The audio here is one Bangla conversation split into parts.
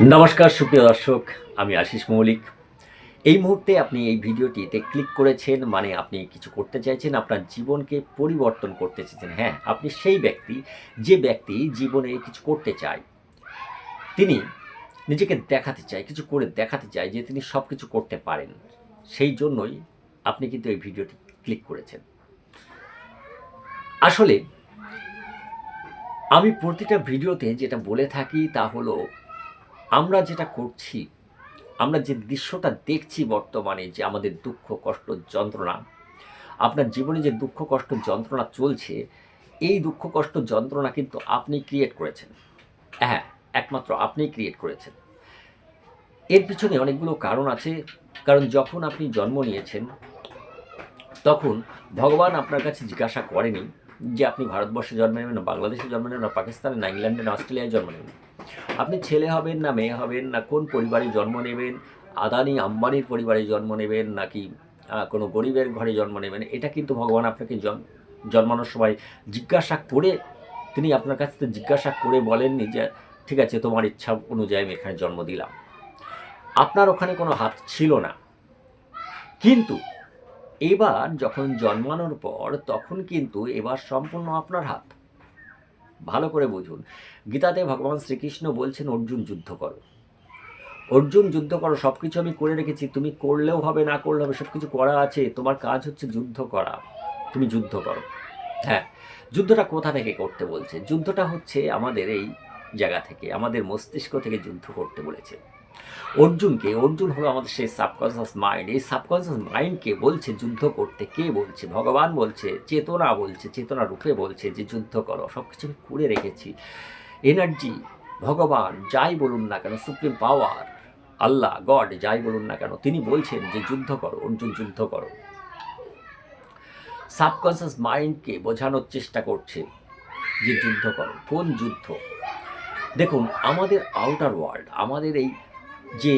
নমস্কার, সুপ্রিয় দর্শক, আমি আশিস মৌলিক। এই মুহূর্তে আপনি এই ভিডিওটিতে ক্লিক করেছেন মানে আপনি কিছু করতে চাইছেন, আপনার জীবনকে পরিবর্তন করতে চাইছেন। হ্যাঁ আপনি সেই ব্যক্তি, যে ব্যক্তি জীবনে কিছু করতে চায়, তিনি নিজেকে দেখাতে চায়, কিছু করে দেখাতে চায় যে তিনি সব কিছু করতে পারেন। সেই জন্যই আপনি কিন্তু এই ভিডিওটি ক্লিক করেছেন। আসলে আমি প্রতিটা ভিডিওতে যেটা বলে থাকি তা হলো আমরা যেটা করছি, আমরা যে দৃশ্যটা দেখছি বর্তমানে যে আমাদের দুঃখ, কষ্ট, যন্ত্রণা, আপনার জীবনে যে দুঃখ, কষ্ট, যন্ত্রণা চলছে, এই দুঃখ, কষ্ট, যন্ত্রণা কিন্তু আপনি ক্রিয়েট করেছেন। হ্যাঁ একমাত্র আপনিই ক্রিয়েট করেছেন। এর পিছনে অনেকগুলো কারণ আছে। কারণ যখন আপনি জন্ম নিয়েছেন, তখন ভগবান আপনার কাছে জিজ্ঞাসা করেনি যে আপনি ভারতবর্ষে জন্ম নেবেন, না বাংলাদেশে জন্ম নেবেন, না পাকিস্তানে, না ইংল্যান্ডে, না অস্ট্রেলিয়ায় জন্ম নেবেন। আপনি ছেলে হবেন, না মেয়ে হবেন, না কোন পরিবারে জন্ম নেবেন, আদানি আম্বানির পরিবারে জন্ম নেবেন, নাকি কোনো গরিবের ঘরে জন্ম নেবেন, এটা কিন্তু ভগবান আপনাকে জন- জন্মানোর সময় জিজ্ঞাসা করে, তিনি আপনার কাছ থেকে জিজ্ঞাসা করে বলেননি যে, ঠিক আছে, তোমার ইচ্ছা অনুযায়ী আমি এখানে জন্ম দিলাম। আপনার ওখানে কোনো হাত ছিল না। কিন্তু এবার যখন জন্মানোর পর, তখন কিন্তু এবার সম্পূর্ণ আপনার হাত। ভালো করে বুঝুন। গীতাতে ভগবান শ্রীকৃষ্ণ বলছেন, অর্জুন, যুদ্ধ করো। অর্জুন, যুদ্ধ করো সব কিছু আমি করে রেখেছি। তুমি করলেও হবে, না করলে হবে সব কিছু করা আছে। তোমার কাজ হচ্ছে যুদ্ধ করা। তুমি যুদ্ধ করো। হ্যাঁ যুদ্ধটা কোথা থেকে করতে বলছে? যুদ্ধটা হচ্ছে আমাদের এই জায়গা থেকে, আমাদের মস্তিষ্ক থেকে যুদ্ধ করতে বলেছে। অর্জুনকে, অর্জুন হলো আমাদের সেই সাবকনসিয়াস মাইন্ড এই সাবকনসিয়াস মাইন্ডকে বলছে যুদ্ধ করতে, কে বলছে? ভগবান বলছে, চেতনা বলছে, চেতনা রূপে বলছে যে যুদ্ধ করো সব কিছু আমি করে রেখেছি। এনার্জি ভগবান, যাই বলুন না কেন সুপ্রিম পাওয়ার আল্লাহ গড যাই বলুন না কেন, তিনি বলছেন যে যুদ্ধ করো, অর্জুন যুদ্ধ করো। সাবকনসিয়াস মাইন্ডকে বোঝানোর চেষ্টা করছে যে যুদ্ধ করো, কোন যুদ্ধ? দেখুন, আমাদের আউটার ওয়ার্ল্ড আমাদের এই যে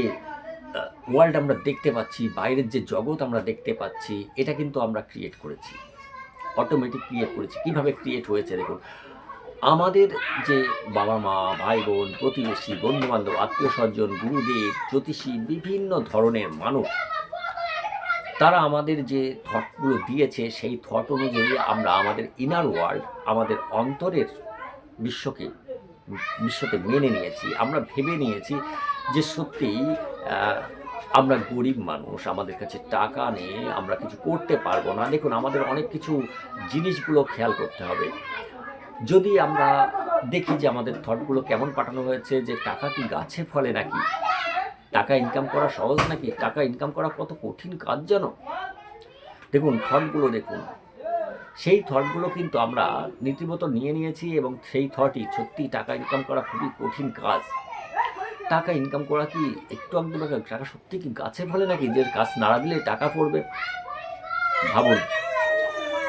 ওয়ার্ল্ড আমরা দেখতে পাচ্ছি, বাইরের যে জগৎ আমরা দেখতে পাচ্ছি, এটা কিন্তু আমরা ক্রিয়েট করেছি। অটোমেটিক ক্রিয়েট করেছি। কীভাবে ক্রিয়েট হয়েছে দেখুন, আমাদের যে বাবা মা, ভাই বোন, প্রতিবেশী, বন্ধুবান্ধব, আত্মীয় স্বজন, গুরুদেব, জ্যোতিষী, বিভিন্ন ধরনের মানুষ, তারা আমাদের যে থটগুলো দিয়েছে, সেই থট অনুযায়ী আমরা আমাদের ইনার ওয়ার্ল্ড আমাদের অন্তরের বিশ্বকে বিশ্বকে মেনে নিয়েছি। আমরা ভেবে নিয়েছি যে সত্যি আমরা গরিব মানুষ, আমাদের কাছে টাকা নেই, আমরা কিছু করতে পারব না। দেখুন, আমাদের অনেক কিছু জিনিসগুলো খেয়াল করতে হবে। যদি আমরা দেখি যে আমাদের থটগুলো কেমন পাঠানো হয়েছে, যে টাকা কি গাছে ফলে নাকি? টাকা ইনকাম করা সহজ নাকি? টাকা ইনকাম করা কত কঠিন কাজ জানো? দেখুন থটগুলো দেখুন। সেই থটগুলো কিন্তু আমরা নীতিমতো নিয়ে নিয়েছি এবং সেই থটই সত্যি টাকা ইনকাম করা খুবই কঠিন কাজ। টাকা ইনকাম করা কি একটু একটু টাকা টাকা সত্যি কি গাছে ফলে নাকি? যে গাছ নাড়া দিলে টাকা পড়বে? ভাবুন।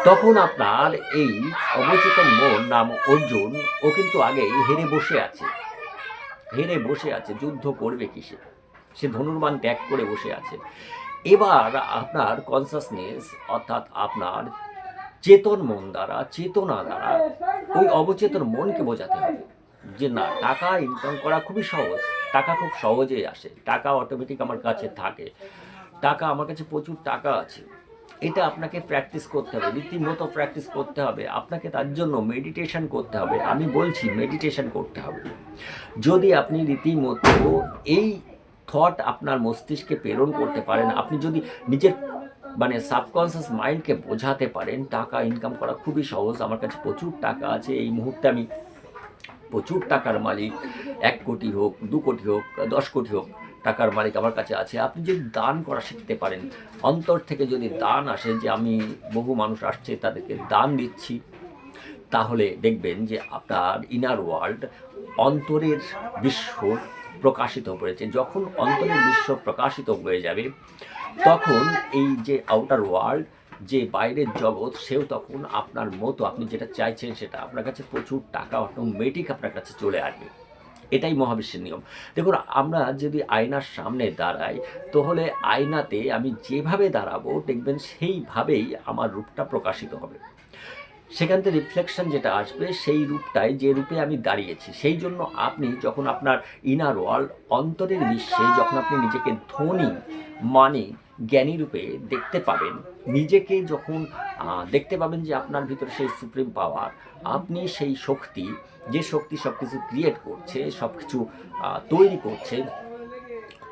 তখন আপনার এই অবচেতন মন নাম অর্জুন, ও কিন্তু আগেই হেরে বসে আছে। হেরে বসে আছে, যুদ্ধ করবে কিসে? সে ধনুর্বান ত্যাগ করে বসে আছে। এবার আপনার কনসাসনেস অর্থাৎ আপনার চেতন মন দ্বারা, চেতনা দ্বারা ওই অবচেতন মনকে বোঝাতে হবে। যে না, টাকা ইনকাম করা খুবই সহজ। টাকা খুব সহজেই আসে। টাকা অটোমেটিক আমার কাছে থাকে। টাকা, আমার কাছে প্রচুর টাকা আছে। এটা আপনাকে প্র্যাকটিস করতে হবে। রীতিমতো প্র্যাকটিস করতে হবে। আপনাকে তার জন্য মেডিটেশন করতে হবে। আমি বলছি মেডিটেশন করতে হবে। যদি আপনি রীতিমতো এই থট আপনার মস্তিষ্কে প্রেরণ করতে পারেন, আপনি যদি নিজের মানে সাবকনসিয়াস মাইন্ডকে বোঝাতে পারেন, টাকা ইনকাম করা খুবই সহজ। আমার কাছে প্রচুর টাকা আছে। এই মুহূর্তে আমি প্রচুর টাকার মালিক, এক কোটি হোক, দু কোটি হোক, দশ কোটি হোক টাকার মালিক আমার কাছে আছে। আপনি যদি দান করা শিখতে পারেন, অন্তর থেকে যদি দান আসে যে আমি বহু মানুষ আসছে তাদেরকে দান দিচ্ছি, তাহলে দেখবেন যে আপনার ইনার ওয়ার্ল্ড অন্তরের বিশ্ব প্রকাশিত হয়েছে। যখন অন্তরের বিশ্ব প্রকাশিত হয়ে যাবে, তখন এই যে আউটার ওয়ার্ল্ড যে বাইরের জগৎ, সেও তখন আপনার মতো, আপনি যেটা চাইছেন সেটা আপনার কাছে প্রচুর টাকা অটোমেটিক আপনার কাছে চলে আসবে। এটাই মহাবিশ্বের নিয়ম। দেখুন, আমরা যদি আয়নার সামনে দাঁড়াই, তাহলে আয়নাতে আমি যেভাবে দাঁড়াবো, দেখবেন সেইভাবেই আমার রূপটা প্রকাশিত হবে। সেখান থেকে রিফ্লেকশন যেটা আসবে, সেই রূপটায় যে রূপে আমি দাঁড়িয়েছি, সেই জন্য আপনি যখন আপনার ইনার ওয়ার্ল্ড অন্তরের বিশ্বে যখন আপনি নিজেকে ধনী, মানি জ্ঞানী রূপে দেখতে পাবেন। নিজেকে যখন দেখতে পাবেন যে আপনার ভিতরে সেই সুপ্রিম পাওয়ার আপনি সেই শক্তি, যে শক্তি সব কিছু ক্রিয়েট করছে সব কিছু তৈরি করছে,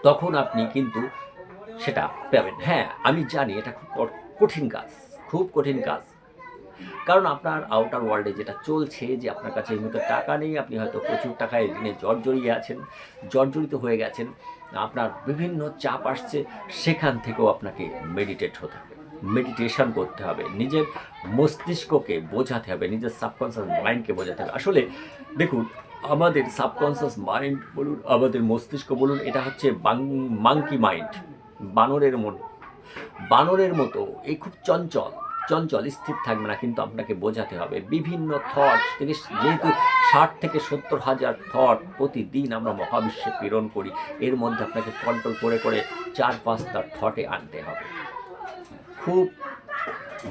তখন আপনি কিন্তু সেটা পাবেন। হ্যাঁ আমি জানি এটা খুব কঠিন কাজ, খুব কঠিন কাজ। কারণ আপনার আউটার ওয়ার্ল্ডে যেটা চলছে যে আপনার কাছে এই টাকা নেই, আপনি হয়তো প্রচুর টাকায় ঋণে জর্জরিয়ে আছেন জর্জরিত হয়ে গেছেন, আপনার বিভিন্ন চাপ আসছে, সেখান থেকেও আপনাকে মেডিটেট হতে হবে মেডিটেশন করতে হবে, নিজের মস্তিষ্ককে বোঝাতে হবে, নিজের সাবকনসিয়াস মাইন্ডকে বোঝাতে হবে। আসলে দেখুন, আমাদের সাবকনসিয়াস মাইন্ড বলুন, আমাদের মস্তিষ্ক বলুন, এটা হচ্ছে মাংকি মাইন্ড বানরের মন, বানরের মতো এই খুব চঞ্চল। চঞ্চল, স্থির থাকবে না, কিন্তু আপনাকে বোঝাতে হবে। বিভিন্ন থট থেকে যেহেতু ষাট থেকে সত্তর হাজার থট প্রতিদিন আমরা মহাবিশ্বে প্রেরণ করি, এর মধ্যে আপনাকে কন্ট্রোল করে করে চার পাঁচটা থটে আনতে হবে। খুব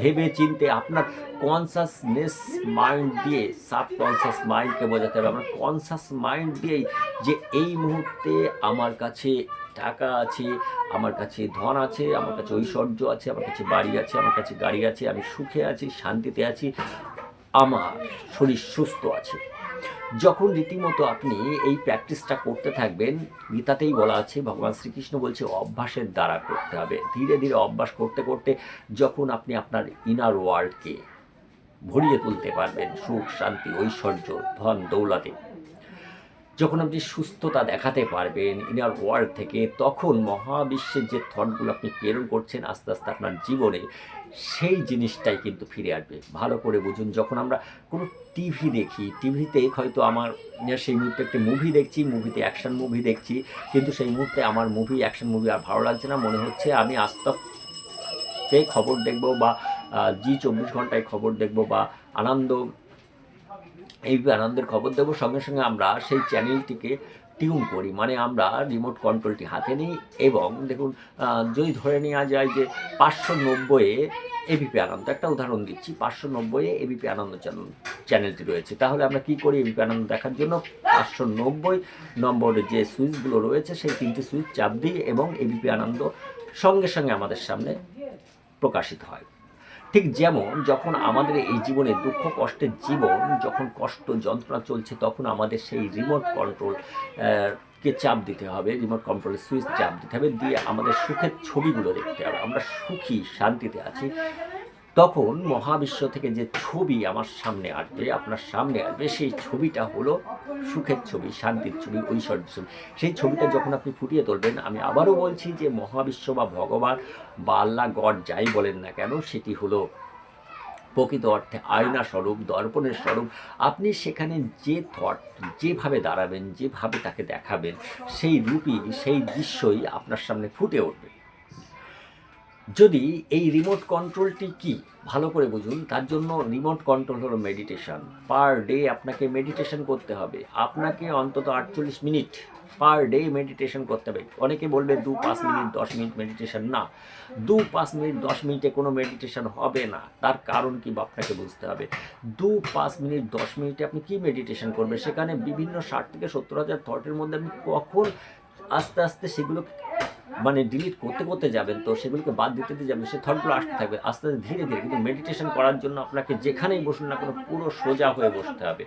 ভেবে চিনতে আপনার কনসাসনেস মাইন্ড দিয়ে সাবকনসাস মাইন্ডকে বোঝাতে হবে। আপনার কনসাস মাইন্ড দিয়েই যে এই মুহূর্তে আমার কাছে টাকা আছে, আমার কাছে ধন আছে, আমার কাছে ঐশ্বর্য আছে, আমার কাছে বাড়ি আছে, আমার কাছে গাড়ি আছে, আমি সুখে আছি, শান্তিতে আছি, আমার শরীর সুস্থ আছে। যখন রীতিমতো আপনি এই প্র্যাকটিসটা করতে থাকবেন, গীতাতেই বলা আছে, ভগবান শ্রীকৃষ্ণ বলছে, অভ্যাসের দ্বারা করতে হবে। ধীরে ধীরে অভ্যাস করতে করতে যখন আপনি আপনার ইনার ওয়ার্ল্ডকে ভরিয়ে তুলতে পারবেন। সুখ, শান্তি, ঐশ্বর্য, ধন, দৌলাতে। যখন আপনি সুস্থতা দেখাতে পারবেন ইনার ওয়ার্ল্ড থেকে, তখন মহাবিশ্বের যে থটগুলো আপনি প্রেরণ করছেন আস্তে আস্তে আপনার জীবনে, সেই জিনিসটাই কিন্তু ফিরে আসবে। ভালো করে বুঝুন, যখন আমরা কোনো টিভি দেখি টিভিতে হয়তো আমার সেই মুহূর্তে একটি মুভি দেখছি মুভিতে অ্যাকশন মুভি দেখছি, কিন্তু সেই মুহূর্তে আমার মুভি অ্যাকশন মুভি আর ভালো লাগছে না। মনে হচ্ছে আমি আস্তকে খবর দেখব বা জি চব্বিশ ঘন্টায় খবর দেখব বা আনন্দ, এই আনন্দের খবর দেবো। সঙ্গে সঙ্গে আমরা সেই চ্যানেলটিকে টিউন করি। মানে আমরা রিমোট কন্ট্রোলটি হাতে নিই এবং দেখুন যদি ধরে নেওয়া যায় যে পাঁচশো নব্বইয়ে এবিপি আনন্দ, একটা উদাহরণ দিচ্ছি, পাঁচশো নব্বইয়ে এবিপি আনন্দ চ্যানেল চ্যানেলটি রয়েছে। তাহলে আমরা কি করি এবিপি আনন্দ দেখার জন্য? পাঁচশো নব্বই নম্বরের যে সুইচগুলো রয়েছে, সেই তিনটি সুইচ চাপ দিই এবং এবিপি আনন্দ সঙ্গে সঙ্গে আমাদের সামনে প্রকাশিত হয়। ঠিক যেমন যখন আমাদের এই জীবনে দুঃখ কষ্টের জীবন, যখন কষ্ট যন্ত্রণা চলছে, তখন আমাদের সেই রিমোট কন্ট্রোল কে চাপ দিতে হবে রিমোট কন্ট্রোলের সুইচ চাপ দিতে হবে, দিয়ে আমাদের সুখের ছবিগুলো দেখতে হবে। আমরা সুখী, শান্তিতে আছি। তখন মহাবিশ্ব থেকে যে ছবি আমার সামনে আসবে, আপনার সামনে আসবে, সেই ছবিটা হলো সুখের ছবি, শান্তির ছবি ঐশ্বর্য ছবি। সেই ছবিটা যখন আপনি ফুটিয়ে তুলবেন, আমি আবারও বলছি যে মহাবিশ্ব বা ভগবান বা আল্লাহ গড যাই বলেন না কেন, সেটি হলো প্রকৃত অর্থে আয়না স্বরূপ, দর্পণের স্বরূপ। আপনি সেখানে যে থট, যেভাবে দাঁড়াবেন, যেভাবে তাকে দেখাবেন, সেই রূপই, সেই দৃশ্যই আপনার সামনে ফুটে উঠবে। যদি এই রিমোট কন্ট্রোলটি কি? ভালো করে বুঝুন, তার জন্য রিমোট কন্ট্রোল হলো মেডিটেশন পার ডে আপনাকে মেডিটেশন করতে হবে। আপনাকে অন্তত আটচল্লিশ মিনিট পার ডে মেডিটেশন করতে হবে। অনেকে বলবে দু পাঁচ মিনিট দশ মিনিট মেডিটেশন না। দু পাঁচ মিনিট দশ মিনিটে কোনো মেডিটেশন হবে না। তার কারণ কি আপনাকে বুঝতে হবে। দু পাঁচ মিনিট দশ মিনিটে আপনি কি মেডিটেশন করবেন? সেখানে বিভিন্ন ষাট থেকে সত্তর হাজার থটের মধ্যে আপনি কখন আস্তে আস্তে সেগুলো মানে ডিলিট করতে করতে যাবেন, তো সেগুলোকে বাদ দিতে দিতে যাবেন, সে থটগুলো আসতে থাকবে। আস্তে আস্তে ধীরে ধীরে কিন্তু মেডিটেশন করার জন্য আপনাকে যেখানেই বসুন না কোনো পুরো সোজা হয়ে বসতে হবে।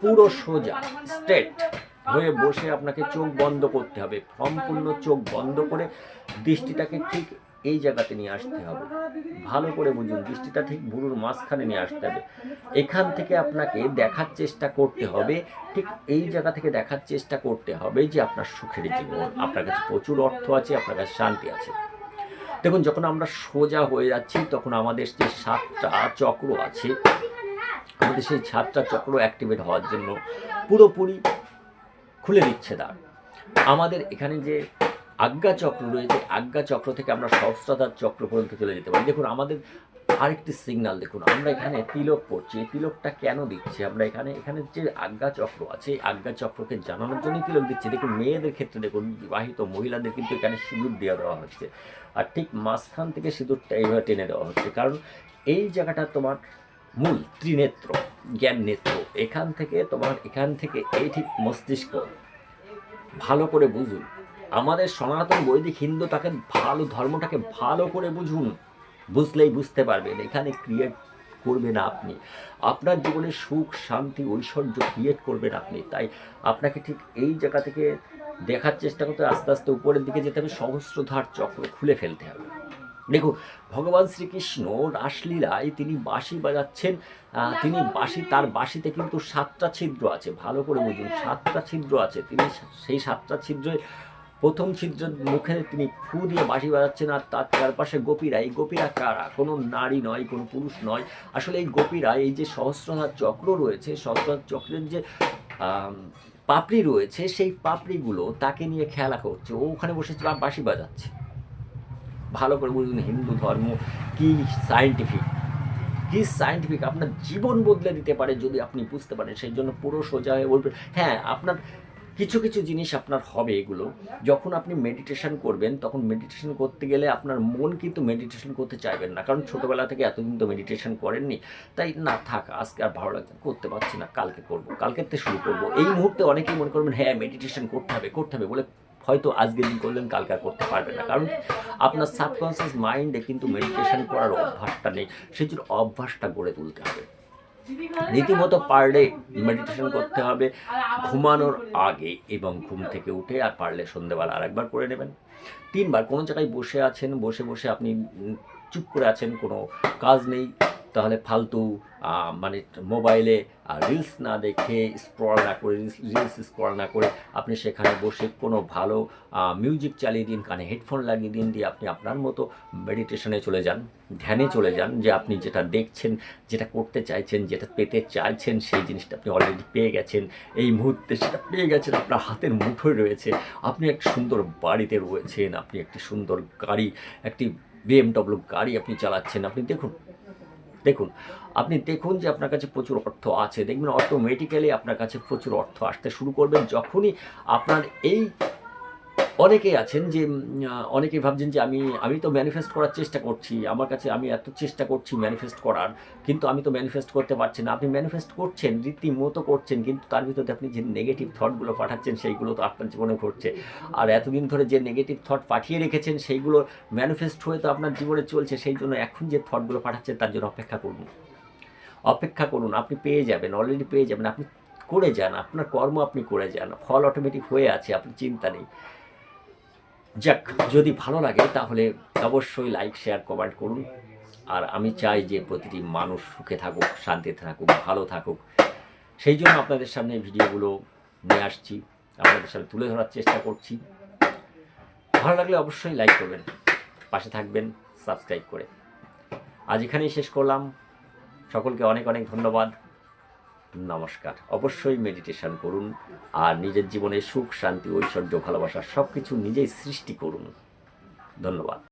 পুরো সোজা স্টেট হয়ে বসে আপনাকে চোখ বন্ধ করতে হবে। সম্পূর্ণ চোখ বন্ধ করে দৃষ্টিটাকে ঠিক এই জায়গাতে নিয়ে আসতে হবে। ভালো করে বুঝুন, দৃষ্টিটা ঠিক ভুরুর মাঝখানে নিয়ে আসতে হবে। এখান থেকে আপনাকে দেখার চেষ্টা করতে হবে, ঠিক এই জায়গা থেকে দেখার চেষ্টা করতে হবে যে আপনার সুখের জীবন, আপনার কাছে প্রচুর অর্থ আছে, আপনার কাছে শান্তি আছে। দেখুন, যখন আমরা সোজা হয়ে যাচ্ছি, তখন আমাদের যে সাতটা চক্র আছে, আমাদের সেই সাতটা চক্র অ্যাক্টিভেট হওয়ার জন্য পুরোপুরি খুলে দিচ্ছে দ্বার। আমাদের এখানে যে আজ্ঞা চক্র রয়েছে, আজ্ঞা চক্র থেকে আমরা সহস্রতার চক্র পর্যন্ত চলে যেতে পারি। দেখুন, আমাদের আরেকটি সিগনাল দেখুন, আমরা এখানে তিলক করছি এই তিলকটা কেন দিচ্ছি? আমরা এখানে এখানে যে আজ্ঞা চক্র আছে, এই আজ্ঞা চক্রকে জানানোর জন্যই তিলক দিচ্ছি। দেখুন, মেয়েদের ক্ষেত্রে দেখুন, বিবাহিত মহিলাদের কিন্তু এখানে সিঁদুর দিয়ে দেওয়া হচ্ছে। আর ঠিক মাঝখান থেকে সিঁদুরটা এইভাবে টেনে দেওয়া হচ্ছে। কারণ এই জায়গাটা তোমার মূল, ত্রিনেত্র, জ্ঞান নেত্র। এখান থেকে তোমার, এখান থেকে এই ঠিক মস্তিষ্ক, ভালো করে বুঝুন। আমাদের সনাতন বৈদিক হিন্দু তাকে ভালো ধর্মটাকে ভালো করে বুঝুন। বুঝলেই বুঝতে পারবেন, এখানে ক্রিয়েট করবেন আপনি। আপনার জীবনে সুখ, শান্তি, ঐশ্বর্য ক্রিয়েট করবেন আপনি। তাই আপনাকে ঠিক এই জায়গা থেকে দেখার চেষ্টা করতে আস্তে আস্তে উপরের দিকে যেতে হবে, সহস্রধার চক্র খুলে ফেলতে হবে। দেখুন, ভগবান শ্রীকৃষ্ণ রাসলীলায় তিনি বাঁশি বাজাচ্ছেন তিনি বাঁশি, তার বাঁশিতে কিন্তু সাতটা ছিদ্র আছে, ভালো করে বুঝুন, সাতটা ছিদ্র আছে। তিনি সেই সাতটা ছিদ্রে প্রথম ছিদ্রের মুখে তিনি ফু দিয়ে বাঁশি বাজাচ্ছেন আর তার চারপাশে গোপীরা। এই গোপীরা কারা? কোনো নারী নয়, কোনো পুরুষ নয়। আসলে এই গোপীরা, এই যে সহস্রনাথ চক্র রয়েছে, সহস্রনাথ চক্রের যে পাপড়ি রয়েছে, সেই পাপড়িগুলো তাকে নিয়ে খেলা করছে। ও ওখানে বসে বাঁশি বাজাচ্ছে। ভালো করে বুঝুন, হিন্দু ধর্ম কি সায়েন্টিফিক কি সায়েন্টিফিক আপনার জীবন বদলে দিতে পারে যদি আপনি বুঝতে পারেন। সেই জন্য পুরো সোজা হয়ে বলবেন হ্যাঁ আপনার কিছু কিছু জিনিস আপনার হবে এগুলো। যখন আপনি মেডিটেশন করবেন, তখন মেডিটেশন করতে গেলে আপনার মন কিন্তু মেডিটেশন করতে চাইবেন না। কারণ ছোটোবেলা থেকে এতদিন তো মেডিটেশন করেননি। তাই না, থাক, আজকে আর ভালো লাগছে করতে পারছি না, কালকে করব কালকের থেকে শুরু করব। এই মুহূর্তে অনেকেই মনে করবেন হ্যাঁ মেডিটেশন করতে হবে করতে হবে। বলে হয়তো আজকের দিন করলেন, কালকে করতে পারবেন না। কারণ আপনার সাবকনসিয়াস মাইন্ডে কিন্তু মেডিটেশন করার অভ্যাসটা নেই। সেই জন্য অভ্যাসটা গড়ে তুলতে হবে। রীতিমতো পারলে মেডিটেশন করতে হবে ঘুমানোর আগে এবং ঘুম থেকে উঠে আর পারলে সন্ধেবেলা আরেকবার করে নেবেন। তিনবার কোনো জায়গায় বসে আছেন বসে বসে আপনি চুপ করে আছেন কোনো কাজ নেই তাহলে ফালতু মানে মোবাইলে রিলস না দেখে স্ক্রল না করে রিলস স্ক্রল না করে আপনি সেখানে বসে কোনো ভালো মিউজিক চালিয়ে দিন, কানে হেডফোন লাগিয়ে দিন, দিয়ে আপনি আপনার মতো মেডিটেশনে চলে যান, ধ্যানে চলে যান যে আপনি যেটা দেখছেন, যেটা করতে চাইছেন, যেটা পেতে চাইছেন, সেই জিনিসটা আপনি অলরেডি পেয়ে গেছেন, এই মুহূর্তে সেটা পেয়ে গেছেন, আপনার হাতের মুঠোয় রয়েছে, আপনি এক সুন্দর বাড়িতে রয়েছেন, আপনি একটি সুন্দর গাড়ি, একটি বিএমডব্লিউ গাড়ি আপনি চালাচ্ছেন, আপনি দেখুন দেখুন, আপনি দেখুন যে আপনার কাছে প্রচুর অর্থ আছে। দেখবেন অটোমেটিক্যালি আপনার কাছে প্রচুর অর্থ আসতে শুরু করবেন যখনই আপনার এই অনেকেই আছেন যে অনেকেই ভাবছেন যে আমি আমি তো ম্যানিফেস্ট করার চেষ্টা করছি, আমার কাছে আমি এত চেষ্টা করছি ম্যানিফেস্ট করার, কিন্তু আমি তো ম্যানিফেস্ট করতে পারছি না। আপনি ম্যানিফেস্ট করছেন, রীতিমতো করছেন, কিন্তু তার ভিতরে আপনি যে নেগেটিভ থটগুলো পাঠাচ্ছেন, সেইগুলো তো আপনার জীবনে ঘটছে। আর এতদিন ধরে যে নেগেটিভ থট পাঠিয়ে রেখেছেন, সেইগুলো ম্যানিফেস্ট হয়ে তো আপনার জীবনে চলছে, সেই জন্য এখন যে থটগুলো পাঠাচ্ছেন, তার জন্য অপেক্ষা করুন। অপেক্ষা করুন, আপনি পেয়ে যাবেন অলরেডি পেয়ে যাবেন, আপনি করে যান, আপনার কর্ম আপনি করে যান, ফল অটোমেটিক হয়ে আছে, আপনি চিন্তা নেই। যাক, যদি ভালো লাগে তাহলে অবশ্যই লাইক শেয়ার কমেন্ট করুন। আর আমি চাই যে প্রতিটি মানুষ সুখে থাকুক, শান্তিতে থাকুক, ভালো থাকুক। সেই জন্য আপনাদের সামনে ভিডিওগুলো নিয়ে আসছি। আপনাদের সামনে তুলে ধরার চেষ্টা করছি। ভালো লাগলে অবশ্যই লাইক করবেন, পাশে থাকবেন সাবস্ক্রাইব করে। আজ এখানেই শেষ করলাম। সকলকে অনেক অনেক ধন্যবাদ। নমস্কার। অবশ্যই মেডিটেশন করুন আর নিজের জীবনে সুখ, শান্তি, ঐশ্বর্য, ভালোবাসা সব কিছু নিজেই সৃষ্টি করুন। ধন্যবাদ।